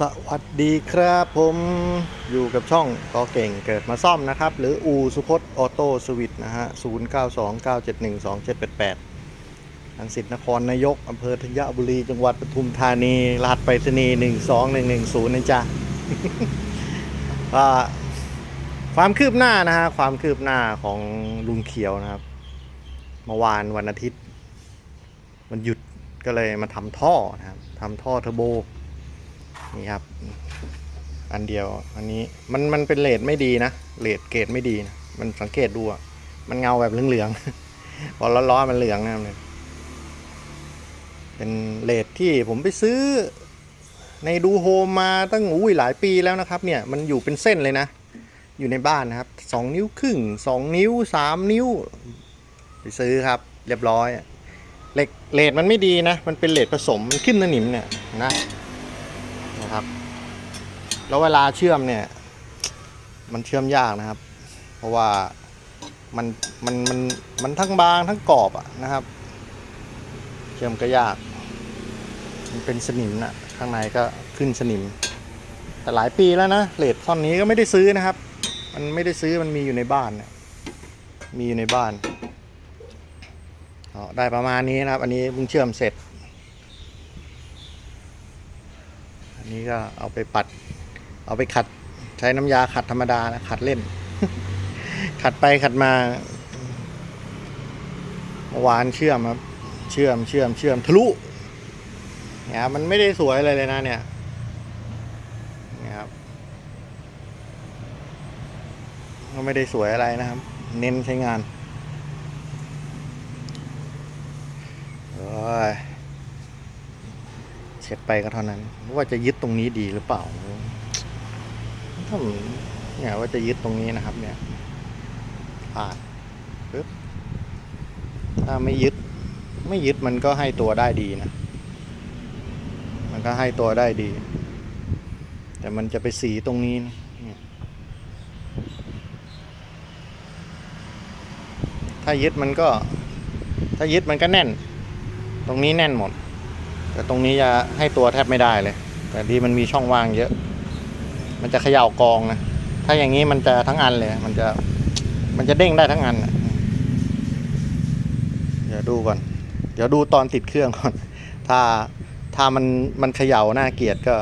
สวัสดีครับผมอยู่กับช่องกอเก่งเกิดมาซ่อมนะครับ หรืออูสุพจน์ออโต้สวิตนะฮะ 0 9 2 9 7 1 2 7 8 8อังสิทธินครนายก อำเภอธัญบุรี จังหวัดปทุมธานี รหัสไปรษณีย์1 2 1 1 0นะจ๊ะว่าความคืบหน้านะฮะ ความคืบหน้าของลุงเขียวนะครับเมื่อวานวันอาทิตย์ มันหยุดก็เลยมาทำท่อนะครับทำท่อเทอร์โบ นี่ครับ อันเดียว อันนี้มันมันเป็นเลดไม่ดีนะเลดเกรดไม่ดีนะมันสังเกตดูอะมันเงาแบบเหลืองๆพอร้อนๆมันเหลืองนะครับเนี่ยเป็นเลดที่ผมไปซื้อในดูโฮมมาตั้งอุ้ยหลายปีแล้วนะครับ เนี่ยมันอยู่เป็นเส้นเลยนะ อยู่ในบ้านนะครับสองนิ้วครึ่งสองนิ้วสามนิ้ว ไปซื้อครับ เรียบร้อยเหล็กเลดมันไม่ดีนะ มันเป็นเลดผสมมันขึ้นสนิมเนี่ยนะ แล้วเวลาเชื่อมเนี่ย มันเชื่อมยากนะครับ เพราะว่ามันมันมันมันทั้งบางทั้งกรอบอะนะครับ เชื่อมก็ยาก มันเป็นสนิมนะข้างในก็ขึ้นสนิม แต่หลายปีแล้วนะเลดท่อนนี้ก็ไม่ได้ซื้อนะครับ มันไม่ได้ซื้อมันมีอยู่ในบ้านนี่ยมีอยู่ในบ้านาได้ประมาณนี้นะครับ อันนี้เพิ่งเชื่อมเสร็จ อันนี้ก็เอาไปปัด เอาไปขัดใช้น้ำยาขัดธรรมดานะขัดเล่น ขัดไปขัดมาเมื่อวานเชื่อมครับ เชื่อมเชื่อมเชื่อมทะลุเนี่ยมันไม่ได้สวยอะไรเลยนะเนี่ยเนี่ยครับก็ไม่ได้สวยอะไรนะครับ เน้นใช้งานโอ้ยเสร็จไปก็เท่านั้นว่าจะยึดตรงนี้ดีหรือเปล่า ผมเนี่ยว่าจะยึดตรงนี้นะครับ เนี่ยผ่านปึ๊บถ้าไม่ยึด ไม่ยึดมันก็ให้ตัวได้ดีนะ มันก็ให้ตัวได้ดี แต่มันจะไปสีตรงนี้นะถ้ายึดมันก็ ถ้ายึดมันก็แน่น ตรงนี้แน่นหมด แต่ตรงนี้จะให้ตัวแทบไม่ได้เลย แต่ที่มันมีช่องว่างเยอะ มันจะเขย่ากองนะ ถ้าอย่างนี้มันจะทั้งอันเลย มันจะ มันจะเด้งได้ทั้งอันนะเดี๋ยวดูก่อน เดี๋ยวดูตอนติดเครื่องก่อน ถ้า ถ้ามัน มันเขย่าหน้าเกียร์ก็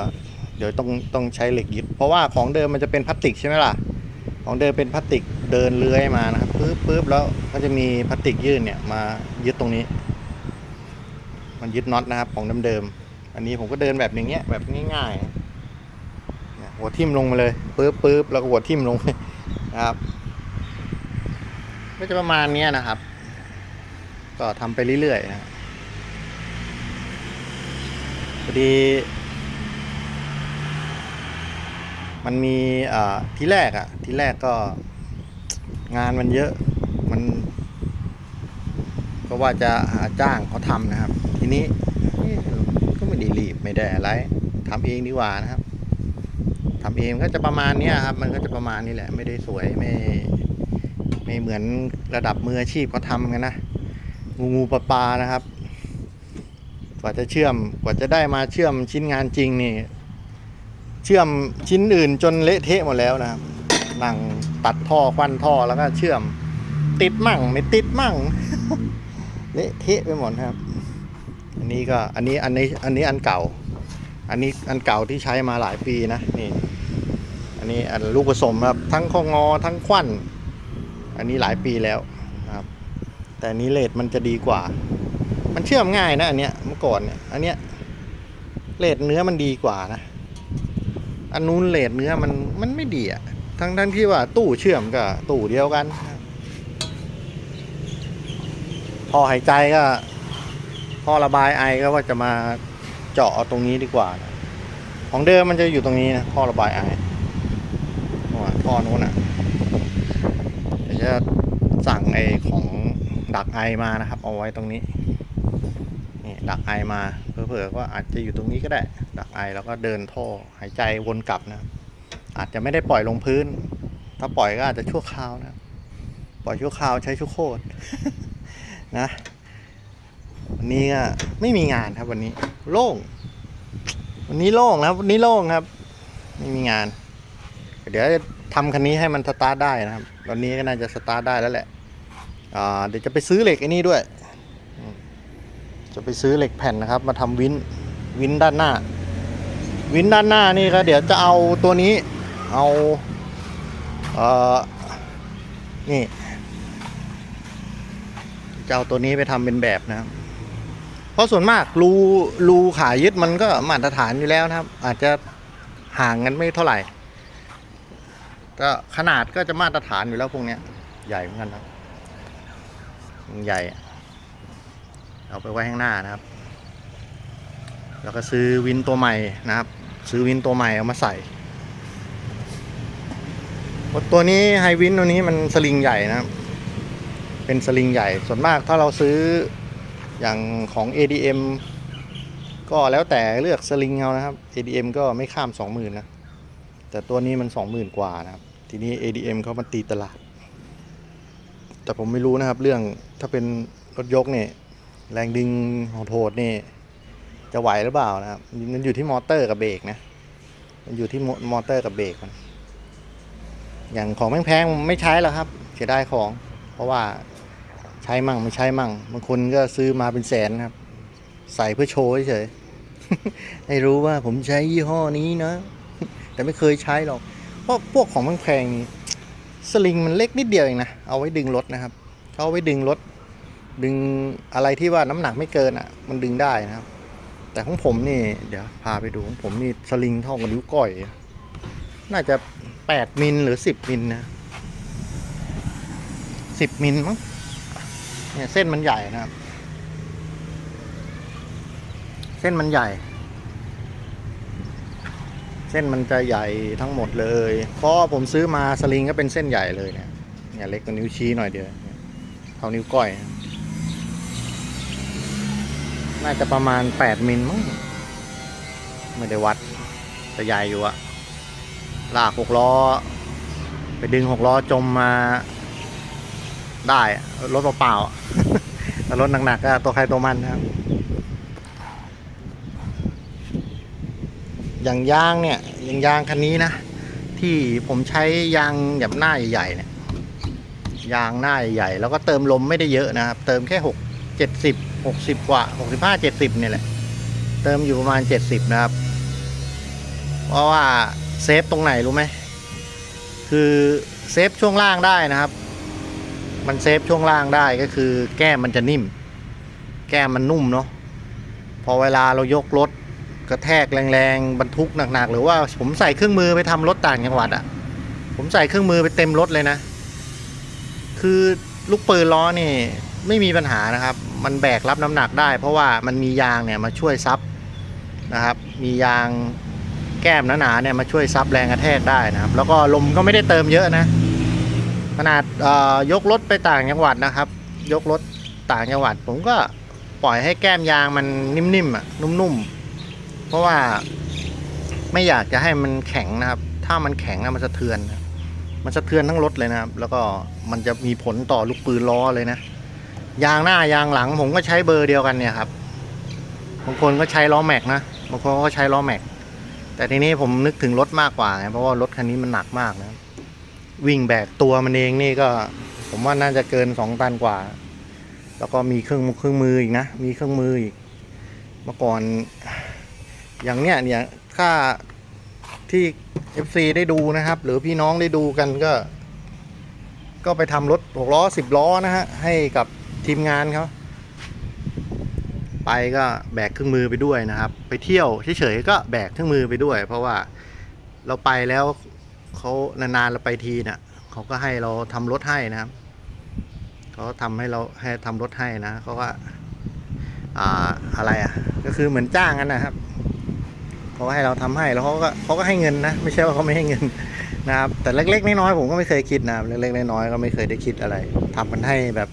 เดี๋ยวต้อง ต้องใช้เหล็กยึด เพราะว่าของเดิมมันจะเป็นพลาสติกใช่ไหมล่ะ ของเดิมเป็นพลาสติกเดินเลื้อยมานะครับปึ๊บปึ๊บแล้วก็จะมีพลาสติกยื่นเนี่ยมายึดตรงนี้ มันยึดน็อตนะครับของเดิมๆ อันนี้ผมก็เดินแบบอย่างเงี้ยแบบง่ายๆเนี่ย หัวทิ่มลงมาเลยปึ๊บปึ๊บแล้วก็หัวทิ่มลงนะครับ ก็จะประมาณนี้นะครับ ก็ทำไปเรื่อยๆนะพอดี มันมีอ่าที่แรกอะ่ะ ที่แรกก็งานมันเยอะมันก็ว่าจะหาจ้างเขาทำนะครับ ทีนี้ก็ไม่ได้รีบไม่ได้อะไรทำเองดีกว่านะครับ ทำเองก็จะประมาณนี้ครับ มันก็จะประมาณนี้แหละ ไม่ได้สวยไม่ไม่เหมือนระดับมืออาชีพเขาทำกันนะงูงูปลาปลานะครับ กว่าจะเชื่อมกว่าจะได้มาเชื่อมชิ้นงานจริงนี่ เชื่อมชิ้นอื่นจนเละเทะหมดแล้วนะครับนั่งตัดท่อควันท่อแล้วก็เชื่อม ติดมั่ง ไม่ติดมั่งเละเทะไปหมดครับ อันนี้ก็อันนี้อันนี้อันนี้อันเก่า อันนี้อันเก่าที่ใช้มาหลายปีนะนี่ อันนี้อันลูกผสมครับ ทั้งข้องอทั้งควันอันนี้หลายปีแล้วครับ แต่อันนี้เลดมันจะดีกว่า มันเชื่อมง่ายนะอันเนี้ยเมื่อก่อนเนี่ยอันเนี้ยเลดเนื้อมันดีกว่านะอันนู้นเลดเนื้อมันมันไม่ดีอะทั้งทั้งที่ว่าตู้เชื่อมก็ตู้เดียวกันท่อหายใจก็ท่อระบายไอก็ว่าจะมาเจาะตรงนี้ดีกว่านะของเดิมมันจะอยู่ตรงนี้นะท่อระบายไอ ว่าท่อนู้นอะเดี๋ยวจะสั่งไอของดักไอมานะครับ เอาไว้ตรงนี้นี่ดักไอมาเผื่อๆก็อาจจะอยู่ตรงนี้ก็ได้ ดักไอแล้วก็เดินท่อหายใจวนกลับนะอาจจะไม่ได้ปล่อยลงพื้น ถ้าปล่อยก็อาจจะชั่วคราวนะปล่อยชั่วคราวใช้ชั่วโคตรนะวันนี้ก็ไม่มีงานครับวันนี้โล่ง วันนี้โล่งนะครับวันนี้โล่งครับ ไม่มีงาน เดี๋ยวจะ ทำคันนี้ให้มันสตาร์ทได้นะครับวันนี้ก็น่าจะสตาร์ทได้แล้วแหละเดี๋ยวจะไปซื้อเหล็กไอ้นี่ด้วย จะไปซื้อเหล็กแผ่นนะครับ มาทำวินวินด้านหน้า วินด้านหน้านี่ก็เดี๋ยวจะเอาตัวนี้ เอาเออนี่จะเอาตัวนี้ไปทำเป็นแบบนะครับ เพราะส่วนมากรูรูขายึดมันก็มาตรฐานอยู่แล้วนะครับ อาจจะห่างกันไม่เท่าไหร่ ก็ขนาดก็จะมาตรฐานอยู่แล้วพวกเนี้ย ใหญ่เหมือนกันครับใหญ่ เอาไปไว้ข้างหน้านะครับ แล้วก็ซื้อวินตัวใหม่นะครับ ซื้อวินตัวใหม่เอามาใส่ตัวนี้ไฮวินตัวนี้มันสลิงใหญ่นะครับ เป็นสลิงใหญ่ส่วนมากถ้าเราซื้ออย่างของ ADM ก็แล้วแต่เลือกสลิงเอานะครับ ADM ก็ไม่ข้าม 20,000นะแต่ตัวนี้มัน 20,000 กว่านะครับ ทีนี้ ADM เขามันตีตลาด แต่ผมไม่รู้นะครับเรื่องถ้าเป็นรถยกเนี่ย แรงดึงของโทษนี่ยจะไหวหรือเปล่านะครับมันอยู่ที่มอเตอร์กับเบรกนะ มันอยู่ที่มอเตอร์กับเบรกมันอย่างของแพงๆไม่ใช้แล้วครับเสียดายของ เพราะว่าใช้มั่งไม่ใช้มั่งบางคนก็ซื้อมาเป็นแสนครับ ใส่เพื่อโชว์เฉยให้รู้ว่าผมใช้ยี่ห้อนี้นะ แต่ไม่เคยใช้หรอก พราะพวกของแพงๆนี่สลิงมันเล็กนิดเดียวเองนะ เอาไว้ดึงรถนะครับเขาเอาไว้ดึงรถ ดึงอะไรที่ว่าน้ำหนักไม่เกินอะ มันดึงได้นะครับ แต่ของผมนี่ เดี๋ยวพาไปดูของผมนี่สลิงเท่ากับนิ้วก้อย น่าจะแปดมิลหรือสิบมิลนะสิบมิลมั้งเนี่ยเส้นมันใหญ่นะครับ เส้นมันใหญ่ เส้นมันจะใหญ่ทั้งหมดเลย เพราะผมซื้อมาสลิงก็เป็นเส้นใหญ่เลยเนี่ยเนี่ยเล็กกว่านิ้วชี้หน่อยเดียวเท่านิ้วก้อย น่าจะประมาณแปดมิลมั้งไม่ได้วัดแต่ใหญ่อยู่อะลากหกล้อ ไปดึงหกล้อจมมาได้ รถเปล่าๆอะแต่รถหนักๆก็ตัวใครตัวมันนะครับ อย่างยางเนี่ยอย่างยางคันนี้นะ ที่ผมใช้ยางแบบหน้าใหญ่ๆเนี่ยยางหน้าใหญ่แล้วก็เติมลมไม่ได้เยอะนะครับ เติมแค่หกเจ็ดสิบหกสิบกว่าหกสิบห้าเจ็ดสิบเนี่ยแหละ เติมอยู่ประมาณเจ็ดสิบนะครับ เพราะว่าเซฟตรงไหนรู้ไหมคือเซฟช่วงล่างได้นะครับ มันเซฟช่วงล่างได้ก็คือ แก้มมันจะนิ่ม แก้มมันนุ่มเนาะพอเวลาเรายกรถ กระแทกแรงๆบรรทุกหนักๆ หรือว่าผมใส่เครื่องมือไปทำรถต่างจังหวัดอะ่ะ ผมใส่เครื่องมือไปเต็มรถเลยนะ คือลูกปืนล้อนี่ไม่มีปัญหานะครับ มันแบกรับน้ำหนักได้ เพราะว่ามันมียางเนี่ยมาช่วยซับนะครับ มียางแก้มหนาๆเนี่ยมาช่วยซับแรงกระแทกได้นะครับ แล้วก็ลมก็ไม่ได้เติมเยอะนะ ขนาดเอ่อยกรถไปต่างจังหวัดนะครับ ยกรถต่างจังหวัด ผมก็ปล่อยให้แก้มยางมันนิ่มๆอะนุ่มๆ เพราะว่าไม่อยากจะให้มันแข็งนะครับ ถ้ามันแข็งนะมันสะเทือน มันสะเทือนทั้งรถเลยนะครับ แล้วก็มันจะมีผลต่อลูกปืนล้อเลยนะ ยางหน้ายางหลังผมก็ใช้เบอร์เดียวกันเนี่ยครับ บางคนก็ใช้ล้อแม็กนะ บางคนก็ใช้ล้อแม็ก แต่ทีนี้ผมนึกถึงรถมากกว่าไงเพราะว่ารถคันนี้มันหนักมากนะ วิ่งแบกตัวมันเองนี่ก็ ผมว่าน่าจะเกินสองตันกว่า แล้วก็มีเครื่องมือเครื่องมืออีกนะ มีเครื่องมืออีก เมื่อก่อน อย่างเนี้ยเนี่ยถ้าที่ FC ได้ดูนะครับ หรือพี่น้องได้ดูกันก็ ก็ไปทำรถหกล้อสิบล้อนะฮะ ให้กับทีมงานเขาไปก็แบกเครื่องมือไปด้วยนะครับ ไปเที่ยวเฉยๆก็แบกเครื่องมือไปด้วย เพราะว่าเราไปแล้วเขานานๆเราไปทีน่ะเขาก็ให้เราทำรถให้นะครับเขาทำให้เราให้ทำรถให้นะเขาก็อ่าอะไรอะ ก็คือเหมือนจ้างกันนะครับ เขาให้เราทำให้แล้วเขาก็เขาก็ให้เงินนะ ไม่ใช่ว่าเขาไม่ให้เงินนะครับแต่เล็กๆน้อยๆผมก็ไม่เคยคิดนะเล็กๆน้อยๆก็ไม่เคยได้คิดอะไรทำมันให้แบบ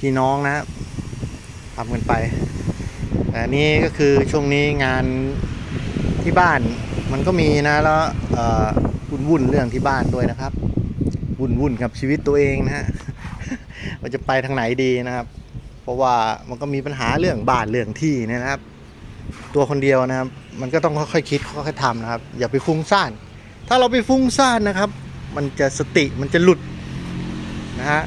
พี่น้องนะครับทำกันไปแต่นี่ก็คือช่วงนี้งานที่บ้านมันก็มีนะแล้ววุ่นวุ่นๆเรื่องที่บ้านด้วยนะครับ วุ่นวุ่นๆกับชีวิตตัวเองนะฮะว่าจะไปทางไหนดีนะครับ เพราะว่ามันก็มีปัญหาเรื่องบ้านเรื่องที่นะครับ ตัวคนเดียวนะครับ มันก็ต้องค่อยๆคิดค่อยๆทำนะครับ อย่าไปฟุ้งซ่าน ถ้าเราไปฟุ้งซ่านนะครับ มันจะสติมันจะหลุดนะฮะ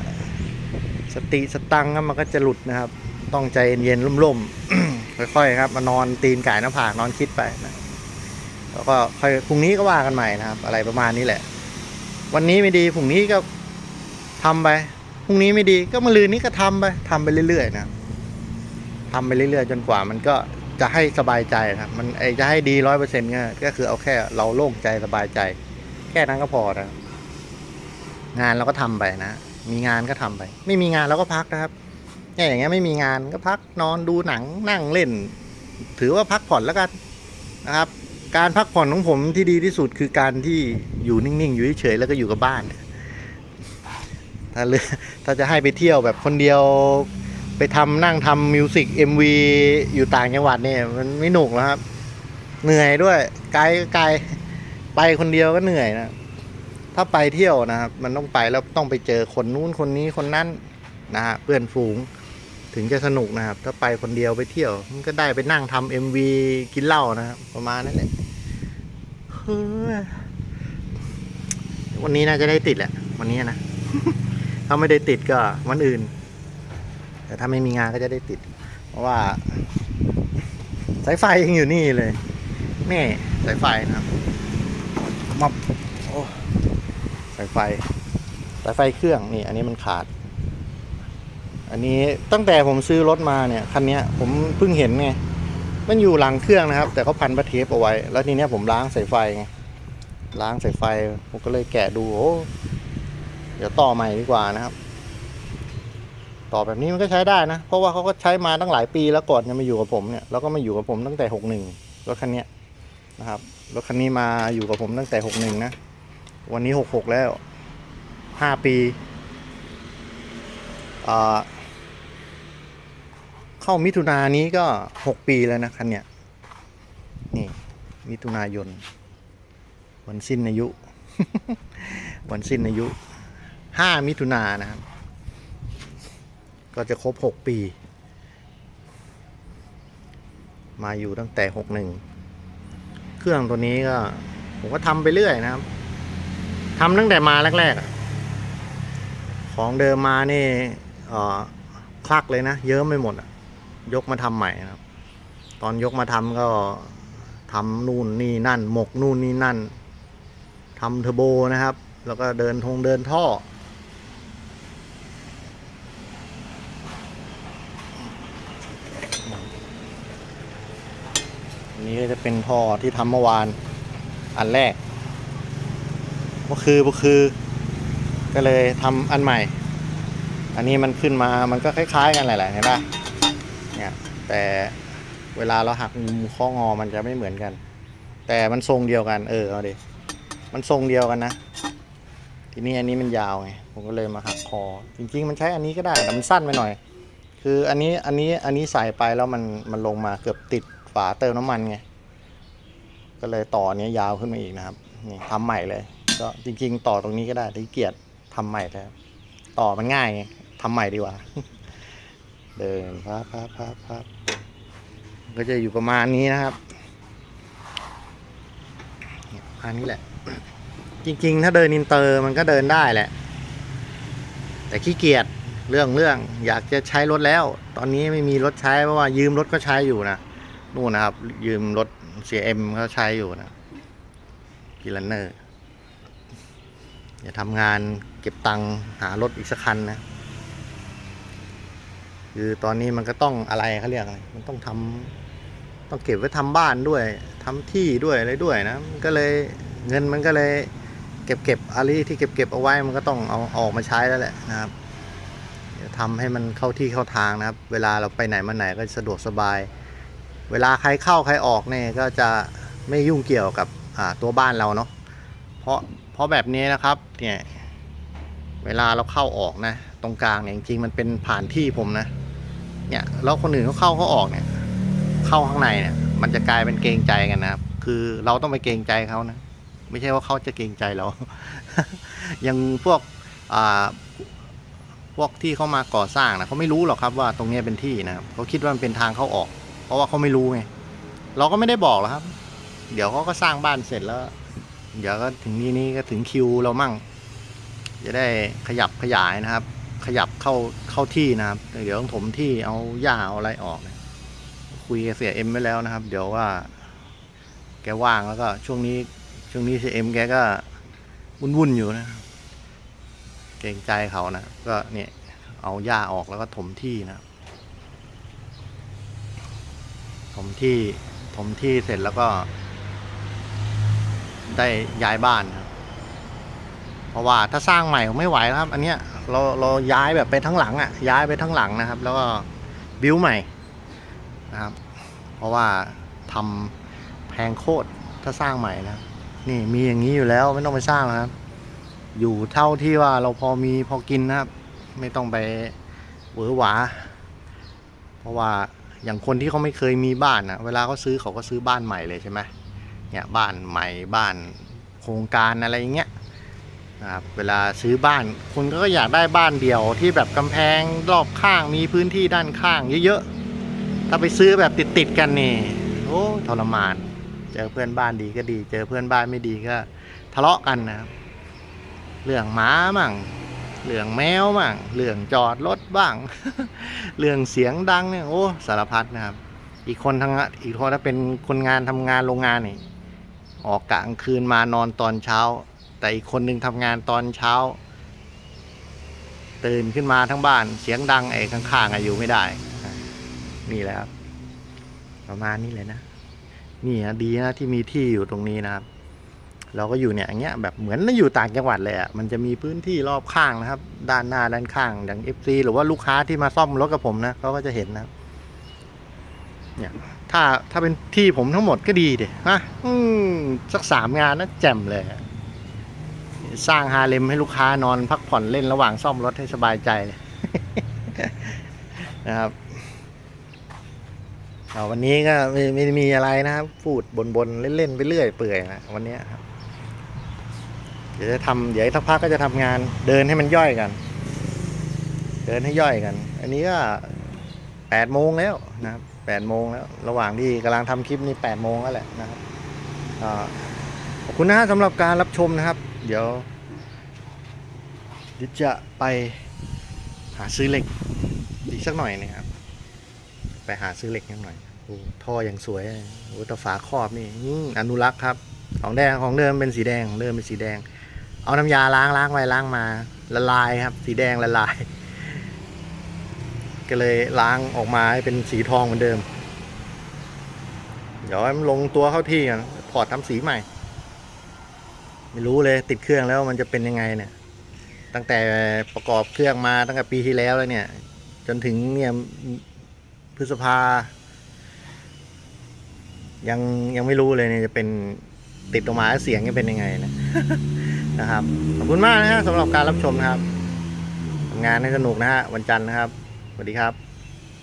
สติสตังครับมันก็จะหลุดนะครับ ต้องใจเย็นๆร่มๆค่อยๆครับมานอนตีนก่ายหน้าผากนอนคิดไปนะแล้วก็ค่อยพรุ่งนี้ก็ว่ากันใหม่นะครับ อะไรประมาณนี้แหละ วันนี้ไม่ดีพรุ่งนี้ก็ทำไปพรุ่งนี้ไม่ดีก็มาลืนนี้ก็ทำไปทำไปเรื่อยๆนะครับทำไปเรื่อยๆ จนกว่ามันก็ จะให้สบายใจนะครับมันไอจะให้ดีร้อยเปอร์เซ็นต์ก็คือเอาแค่เราโล่งใจสบายใจ แค่นั้นก็พอนะงานเราก็ทำไปนะ มีงานก็ทำไป ไม่มีงานเราก็พักนะครับเนี่ยอย่างเงี้ยไม่มีงานก็พักนอนดูหนังนั่งเล่น ถือว่าพักผ่อนแล้วกันนะครับ การพักผ่อนของผมที่ดีที่สุดคือการที่อยู่นิ่งๆ อยู่เฉยๆแล้วก็อยู่กับบ้าน ถ้าเลือถ้าจะให้ไปเที่ยวแบบคนเดียว ไปทำนั่งทำมิวสิก MV อยู่ต่างจังหวัดเนี่ยมันไม่หนุกแล้วครับ เหนื่อยด้วยไกลก็ไกลไปคนเดียวก็เหนื่อยนะ ถ้าไปเที่ยวนะครับ มันต้องไปแล้วต้องไปเจอคนนู้นคนนี้คนนั้นนะฮะเพื่อนฝูงถึงจะสนุกนะครับ ถ้าไปคนเดียวไปเที่ยว มันก็ได้ไปนั่งทำ MV กินเหล้านะครับประมาณนั้นแหละเฮ้ยวันนี้น่าจะได้ติดแหละ วันนี้นะ ถ้าไม่ได้ติดก็วันอื่น แต่ถ้าไม่มีงานก็จะได้ติด เพราะว่า สายไฟยังอยู่นี่เลยนี่สายไฟนะครับมับโอ้สายไฟ สายไฟเครื่องนี่ อันนี้มันขาด อันนี้ตั้งแต่ผมซื้อรถมาเนี่ยคันเนี้ยผมเพิ่งเห็นไงมันอยู่หลังเครื่องนะครับ แต่เขาพันประเทปเอาไว้ แล้วทีเนี้ยผมล้างสายไฟไงล้างสายไฟ ผมก็เลยแกะดูโอ้เดี๋ยวต่อใหม่ดีกว่านะครับ ต่อแบบนี้มันก็ใช้ได้นะ เพราะว่าเขาก็ใช้มาตั้งหลายปีแล้วก่อนจะมาอยู่กับผมเนี่ยแล้วก็มาอยู่กับผมตั้งแต่หกหนึ่งรถคันนี้นะครับรถคันนี้มาอยู่กับผมตั้งแต่หกหนึ่งนะ วันนี้หกหกแล้วห้าปีเข้ามิถุนายนนี้ก็หกปีแล้วนะคันเนี้ยนี่มิถุนายน วันสิ้นอายุ วันสิ้นอายุห้ามิถุนายนนะครับ ก็จะครบหกปี มาอยู่ตั้งแต่หกหนึ่งเครื่องตัวนี้ก็ ผมก็ทำไปเรื่อยนะครับทำตั้งแต่มาแรกๆ ของเดิมมานี่คลักเลยนะ เยอะไม่หมดยกมาทำใหม่นะครับ ตอนยกมาทำก็ทำนู่นนี่นั่น หมกนู่นนี่นั่นทำเทอร์โบนะครับ แล้วก็เดินทงเดินท่อ นนี้ก็จะเป็นท่อที่ทำเมื่อวานอันแรกก็คือก็คือ ก็เลยทำอันใหม่ อันนี้มันขึ้นมามันก็คล้ายๆ กันแหละเห็นปะเนี่ยแต่เวลาเราหักมุมข้องอมันจะไม่เหมือนกัน แต่มันทรงเดียวกัน เออเอาดิมันทรงเดียวกันนะทีนี้อันนี้มันยาวไงผมก็เลยมาหักคอ จริง ๆ มันใช้อันนี้ก็ได้แต่มันสั้นไปหน่อย คืออันนี้อันนี้อันนี้ใส่ไปแล้วมันมันลงมาเกือบติด ฝาเติมน้ำมันไง ก็เลยต่อเนี้ยยาวขึ้นมาอีกนะครับ นี่ทำใหม่เลย ก็จริง ๆ ต่อตรงนี้ก็ได้ที่เกียรทำใหม่แล้วต่อมันง่ายไงทำใหม่ดีกว่า เดินพับพับพับพับก็จะอยู่ประมาณนี้นะครับเนี่ยประมาณนี้แหละ จริง ๆ ถ้าเดินอินเตอร์มันก็เดินได้แหละ แต่ขี้เกียจเรื่องเรื่องอยากจะใช้รถแล้ว ตอนนี้ไม่มีรถใช้เพราะว่ายืมรถก็ใช้อยู่นะ นู่นนะครับ ยืมรถ CM เขาใช้อยู่นะกิลันเนอร์อย่าทำงานเก็บตังค์หารถอีกสักคันนะ คือตอนนี้มันก็ต้องอะไรเขาเรียกอะไรมันต้องทำต้องเก็บไว้ทำบ้านด้วยทำที่ด้วยอะไรด้วยนะมันก็เลยเงินมันก็เลยเก็บเก็บอะไรที่เก็บเก็บเอาไว้มันก็ต้องเอาออกมาใช้แล้วแหละนะครับทำให้มันเข้าที่เข้าทางนะครับ เวลาเราไปไหนมาไหนก็สะดวกสบาย เวลาใครเข้าใครออกเนี่ยก็จะไม่ยุ่งเกี่ยวกับตัวบ้านเราเนาะเพราะเพราะแบบนี้นะครับเนี่ยเวลาเราเข้าออกนะ ตรงกลางเนี่ยจริงๆมันเป็นผ่านที่ผมนะเนี่ยแล้วคนอื่นเขาเข้าเขาออกเนี่ย เข้าข้างในเนี่ย มันจะกลายเป็นเกรงใจกันนะครับคือเราต้องไปเกรงใจเขานะไม่ใช่ว่าเขาจะเกรงใจเราย่างพวกอ่าพวกที่เขามาก่อสร้างนะเขาไม่รู้หรอกครับว่าตรงนี้เป็นที่นะครับเขาคิดว่ามันเป็นทางเข้าออก เพราะว่าเขาไม่รู้ไงเราก็ไม่ได้บอกหรอกครับ เดี๋ยวเขาก็สร้างบ้านเสร็จแล้ว เดี๋ยวก็ถึงนี้นี่ก็ถึงคิวเรามั่ง จะได้ขยับขยายนะครับ ขยับเข้าเข้าที่นะครับ เดี๋ยวต้องถมที่เอาหญ้าเอาอะไรออกนะคุยกับเสียเอ็มไว้แล้วนะครับ เดี๋ยวว่า แกว่างแล้วก็ช่วงนี้ช่วงนี้เสียเอ็มแกก็วุ่นๆอยู่นะ เกรงใจเขานะ ก็เนี่ยเอาหญ้าออกแล้วก็ถมที่นะครับ ถ มที่ถมที่เสร็จแล้วก็ ได้ย้ายบ้านครับ เพราะว่าถ้าสร้างใหม่ไม่ไหวแล้วครับ อันเนี้ยเราเราย้ายแบบไปทั้งหลังอะ ย้ายไปทั้งหลังนะครับ แล้วก็บิวใหม่นะครับ เพราะว่าทำแพงโคตรถ้าสร้างใหม่นะนี่มีอย่างนี้อยู่แล้วไม่ต้องไปสร้างนะครับ อยู่เท่าที่ว่าเราพอมีพอกินนะครับ ไม่ต้องไปหวือหวา เพราะว่า อย่างคนที่เขาไม่เคยมีบ้านนะเวลาเขาซื้อเขาก็ซื้อบ้านใหม่เลยใช่ไหมเนี่ยบ้านใหม่บ้านโครงการอะไรอย่างเงี้ยนะครับเวลาซื้อบ้านคุณก็อยากได้บ้านเดี่ยวที่แบบกำแพงรอบข้างมีพื้นที่ด้านข้างเยอะๆถ้าไปซื้อแบบติดๆกันนี่โอ้ทรมาน เจอเพื่อนบ้านดีก็ดี เจอเพื่อนบ้านไม่ดีก็ทะเลาะกันนะครับเรื่องหมามั่ง เรื่องแมวมั่งเรื่องจอดรถบ้าง เรื่องเสียงดังเนี่ยโอ้สารพัดนะครับ อีกคนทางอีกคนถ้าเป็นคนงานทำงานโรงงานนี่ออกกะกลางคืนมานอนตอนเช้า แต่อีกคนหนึ่งทำงานตอนเช้า ตื่นขึ้นมาทั้งบ้าน เสียงดังไอ้ข้างๆอะอยู่ไม่ได้ นี่แหละครับประมาณนี้เลยนะ นี่นะดีนะที่มีที่อยู่ตรงนี้นะครับ เราก็อยู่เนี่ยอย่างเงี้ยแบบเหมือนอยู่ต่างจังหวัดเลยอะมันจะมีพื้นที่รอบข้างนะครับ ด้านหน้าด้านข้างอย่าง FC หรือว่าลูกค้าที่มาซ่อมรถกับผมนะเขาก็จะเห็นนะเนี่ยถ้าถ้าเป็นที่ผมทั้งหมดก็ดีเด็ฮะอืมสักสามงานนะแจ่มเลย สร้างฮาเลมให้ลูกค้านอนพักผ่อนเล่นระหว่างซ่อมรถให้สบายใจเลยนะครับวันนี้ก็ไม่ไม่มีอะไรนะครับพูดบนๆเล่นๆไปเรื่อยเปื่อยนะวันนี้ครับ ดี๋ยวจะทำเดี๋ยวสักพักก็จะทำงานเดินให้มันย่อยกัน เดินให้ย่อยกัน อันนี้ก็แปดโมงแล้วนะครับแปดโมงแล้ว ระหว่างที่กำลังทำคลิปนี้แปดโมงแล้วแหละนะครับอขอบคุณนะฮะสำหรับการรับชมนะครับ เดี๋ยวเดี๋ยวจะไปหาซื้อเหล็กอีกสักหน่อยนะครับ ไปหาซื้อเหล็กนิดหน่อยโอ้ท่ออย่างสวยโอ้แต่ฝาครอบนี่อืมอนุรักษ์ครับ ของแดงของเดิมเป็นสีแดงของเดิมเป็นสีแดง เอาน้ำยาล้างล้างไปล้างมาละลายครับ สีแดงละลาย ก็เลยล้างออกมาให้เป็นสีทองเหมือนเดิม เดี๋ยวมันลงตัวเข้าที่กันถอดทำสีใหม่ ไม่รู้เลยติดเครื่องแล้วมันจะเป็นยังไงเนี่ย ตั้งแต่ประกอบเครื่องมาตั้งแต่ปีที่แล้วแล้วเนี่ย จนถึงเนี่ยพฤษภา ยังยังไม่รู้เลยเนี่ยจะเป็นติดออกมาเสียงจะเป็นยังไงนะ นะครับ ขอบคุณมากนะฮะสำหรับการรับชมนะครับทำงานให้สนุกนะฮะวันจันทร์นะครับสวัสดีครับ